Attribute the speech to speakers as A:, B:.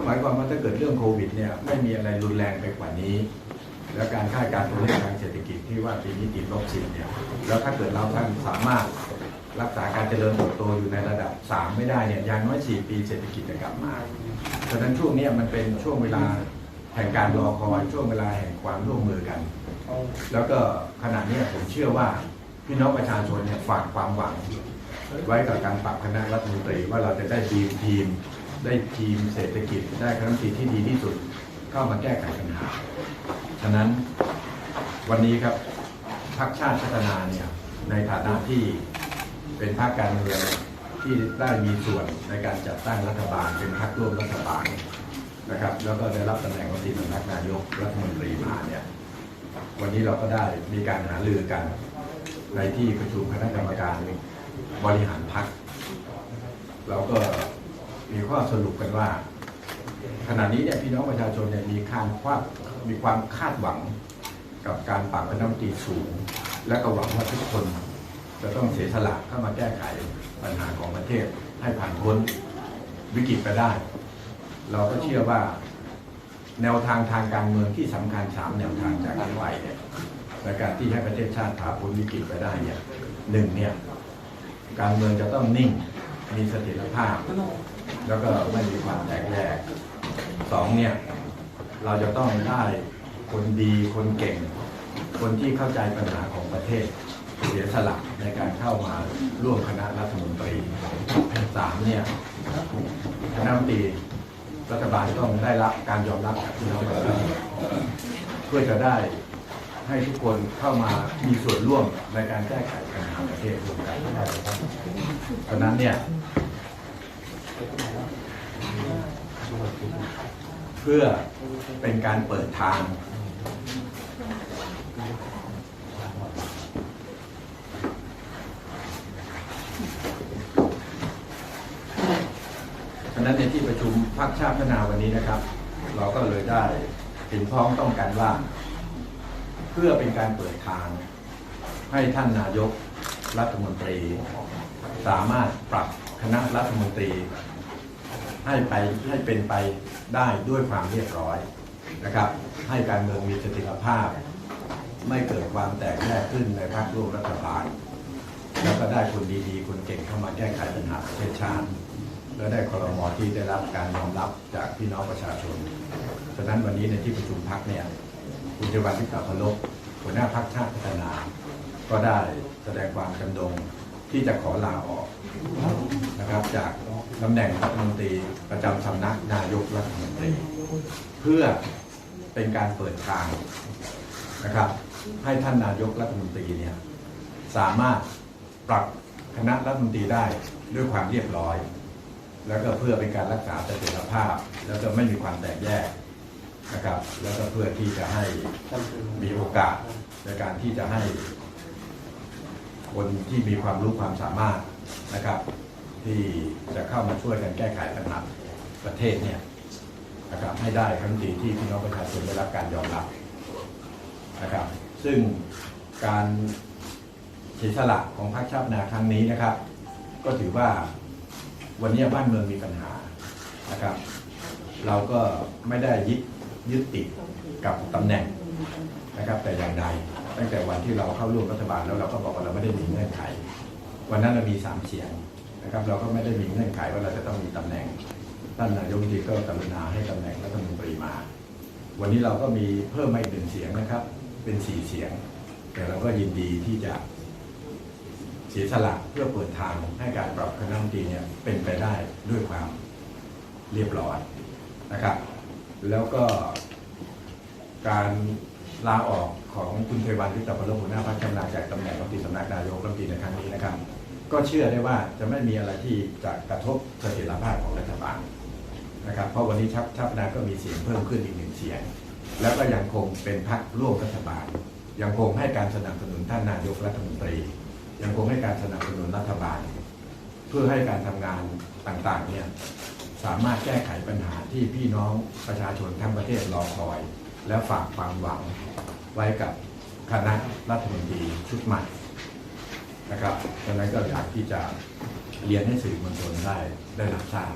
A: ก็หมายความว่าถ้าเกิดเรื่องโควิดเนี่ยไม่มีอะไรรุนแรงไปกว่านี้ แล้วการคาดการณ์ตัวเลขทางเศรษฐกิจที่ว่าปีนี้ติดลบสิบเนี่ยแล้วถ้าเกิดเราท่านสามารถรักษาการเจริญเติบโตอยู่ในระดับ 3 ไม่ได้เนี่ยอย่างน้อย 4 ปีเศรษฐกิจจะกลับมาฉะนั้นช่วงนี้มันเป็นช่วงเวลาแห่งการรอคอยช่วงเวลาแห่งความร่วมมือกัน แล้วก็ขณะนี้ผมเชื่อว่าพี่น้องประชาชนเนี่ยฝากความหวัง ไว้กับการปรับคณะรัฐมนตรีว่าเราจะได้ทีมทีม ได้ทีมเศรษฐกิจได้คณะรัฐมนตรีที่ดีที่สุดเข้ามาแก้ไขปัญหา ฉะนั้นวันนี้ครับพรรคชาติพัฒนาเนี่ยในฐานะที่เป็นพรรคการเมืองที่ได้มีส่วนในการจัดตั้งรัฐบาล เป็นพรรคร่วมรัฐบาลนะครับ แล้วก็ได้รับตำแหน่งรัฐมนตรีสำนักนายกรัฐมนตรีมาเนี่ยวันนี้เราก็ได้มีการหารือกันในที่ประชุมคณะกรรมการบริหารพรรคเราก็ มีข้อสรุปกันว่า ขณะนี้เนี่ยพี่น้องประชาชนเนี่ยมีคามคาดมีความคาดหวังกับการปรับคณะรัฐมนตรีสูง และก็หวังว่าทุกคนจะต้องเสียสละเข้ามาแก้ไขปัญหาของประเทศให้ผ่านพ้นวิกฤตไปได้ เราก็เชื่อว่าแนวทางทางการเมืองที่สำคัญสามแนวทางจากนี้ไปเนี่ยในการที่ให้ประเทศชาติผ่านพ้นวิกฤตไปได้เนี่ยหนึ่งเนี่ยการเมืองจะต้องนิ่ง มีเสถียรภาพ แล้วก็ไม่มีความแตกแยกสองเนี่ย เราจะต้องได้คนดีคนเก่ง คนที่เข้าใจปัญหาของประเทศ เสียสละในการเข้ามาร่วมคณะรัฐมนตรีสามเนี่ยคณะรัฐมนตรีรัฐบาลต้องได้รับการยอมรับจากพี่น้องประชาชนเพื่อจะได้ ให้ทุกคนเข้ามามีส่วนร่วมในการแก้ไขปัญหาประเทศร่วมกันเพราะนั้นเนี่ยเพื่อเป็นการเปิดทาง ฉะนั้นในที่ประชุมพรรคชาติพัฒนาวันนี้นะครับ เราก็เลยได้เห็นพ้องต้องกันว่า เพื่อเป็นการเปิดทาง ให้ท่านนายกรัฐมนตรี สามารถปรับคณะรัฐมนตรี ให้ไปให้เป็นไปได้ด้วยความเรียบร้อยนะครับ ให้การเมืองมีเสถียรภาพ ไม่เกิดความแตกแยกขึ้นในพรรคร่วมรัฐบาลแล้วก็ได้คนดีๆ คนเก่งเข้ามาแก้ไขปัญหาประเทศชาติและได้คอรมอที่ได้รับการยอมรับจากพี่น้องประชาชน ฉะนั้นวันนี้ในที่ประชุมพักเนี่ย คุณเทวันทิพย์พลบหัวหน้าพักชาติพัฒนา ก็ได้แสดงความจำนงที่จะขอลาออกนะครับจากตำแหน่งรัฐมนตรีประจำสำนักนายกรัฐมนตรี เพื่อเป็นการเปิดทางนะครับ ให้ท่านนายกรัฐมนตรีเนี่ยสามารถปรับคณะรัฐมนตรีได้ด้วยความเรียบร้อย แล้วก็เพื่อเป็นการรักษาเสถียรภาพ แล้วก็ไม่มีความแตกแยก นะครับ แล้วก็เพื่อที่จะให้มีโอกาสในการที่จะให้ คนที่มีความรู้ความสามารถนะครับ ที่จะเข้ามาช่วยกันแก้ไขปัญหาประเทศเนี่ยนะครับให้ได้ครั้งทีที่พี่น้องประชาชนได้รับการยอมรับนะครับ ซึ่งการเสียสละของพรรคชาตินาครั้งนี้นะครับ ก็ถือว่าวันนี้บ้านเมืองมีปัญหานะครับ เราก็ไม่ได้ยึด ยึดติดกับตำแหน่งนะครับ แต่อย่างใดตั้งแต่วันที่เราเข้าร่วมรัฐบาลแล้วเราก็บอกว่าเราไม่ได้มีเงื่อนไข วันนั้นเรามีสามเสียงนะครับ เราก็ไม่ได้มีเงื่อนไขว่าเราจะต้องมีตำแหน่งท่านนายกรัฐมนตรีก็กรุณาให้ตำแหน่งรัฐมนตรีมา วันนี้เราก็มีเพิ่มมาอีกหนึ่งเสียงนะครับ เป็นสี่เสียง แต่เราก็ยินดีที่จะเสียสละเพื่อเปิดทางให้การปรับคณะรัฐมนตรีเนี่ยเป็นไปได้ด้วยความเรียบร้อยนะครับ แล้วก็การลาออกของคุณเทวันวิทยาพลหัวหน้าพรรคกำลังจากตำแหน่งรัฐมนตรีสำนักนายกรัฐมนตรีในครั้งนี้นะครับ ก็เชื่อได้ว่าจะไม่มีอะไรที่จะกระทบเสถียรภาพของรัฐบาลนะครับ เพราะวันนี้ชับชับนาก็มีเสียงเพิ่มขึ้นอีกหนึ่งเสียง แล้วก็ยังคงเป็นพรรคร่วมรัฐบาล ยังคงให้การสนับสนุนท่านนายกรัฐมนตรี ยังคงให้การสนับสนุนรัฐบาล เพื่อให้การทำงานต่างๆเนี่ย สามารถแก้ไขปัญหาที่พี่น้องประชาชนทั้งประเทศรอคอย และฝากความหวังไว้กับคณะรัฐมนตรีชุดใหม่นะครับดังนั้นก็อยากที่จะเรียนให้สื่อมวลชนได้ได้รับทราบ